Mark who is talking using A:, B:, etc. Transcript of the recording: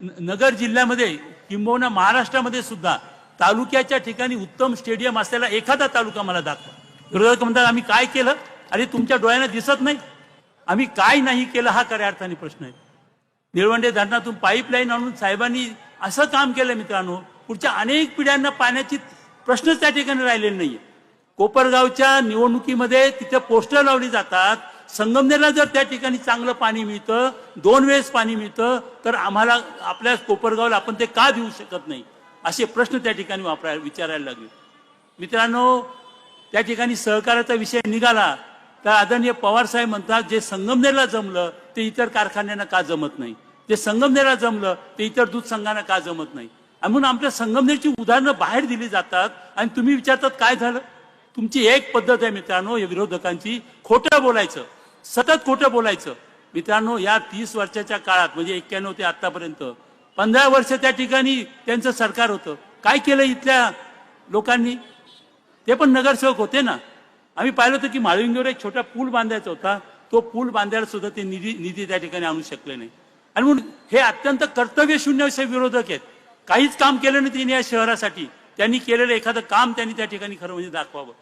A: नगर जिल्ह्यामध्ये किंबहुना महाराष्ट्रामध्ये सुद्धा तालुक्याच्या ठिकाणी उत्तम स्टेडियम असलेला एखादा तालुका मला दाखवा. विरोधक म्हणतात आम्ही काय केलं? अरे तुमच्या डोळ्यांना दिसत नाही. आम्ही काय नाही केलं? हा खऱ्या अर्थाने प्रश्न आहे. निळवंडे धरणातून पाईपलाईन आणून साहेबांनी असं काम केलं मित्रांनो पुढच्या अनेक पिढ्यांना पाण्याची प्रश्नच त्या ठिकाणी राहिलेले नाहीये. कोपरगावच्या निवडणुकीमध्ये तिथे पोस्टर लावली जातात संगमनेरला जर त्या ठिकाणी चांगलं पाणी मिळतं दोन वेळेस पाणी मिळतं तर आम्हाला आपल्या कोपरगावला आपण ते का देऊ शकत नाही? असे प्रश्न त्या ठिकाणी वापरायला विचारायला लागले. मित्रांनो त्या ठिकाणी सहकार्याचा विषय निघाला तर आदरणीय पवार साहेब म्हणतात जे संगमनेरला जमलं ते इतर कारखान्यांना का जमत नाही? जे संगमनेरला जमलं ते इतर दूध संघांना का जमत नाही? म्हणून आमच्या संगमनेरची उदाहरणं बाहेर दिली जातात आणि तुम्ही विचारतात काय झालं? तुमची एक पद्धत आहे मित्रांनो या विरोधकांची खोटं बोलायचं. सतत खोटं बोलायचं. मित्रांनो या तीस वर्षाच्या काळात म्हणजे एक्क्याण्णव ते आतापर्यंत पंधरा वर्ष त्या ठिकाणी त्यांचं सरकार होतं. काय केलं इथल्या लोकांनी? ते पण नगरसेवक होते ना. आम्ही पाहिलं होतं की माळविंगीवर एक छोटा पूल बांधायचा होता. तो पूल बांधायला सुद्धा ते निधी निधी त्या ठिकाणी आणू शकले नाही. आणि म्हणून हे अत्यंत कर्तव्यशून्य असे विरोधक आहेत. काहीच काम केलं नाही त्यांनी या शहरासाठी. त्यांनी केलेलं एखादं काम त्यांनी त्या ठिकाणी खरं म्हणजे दाखवावं.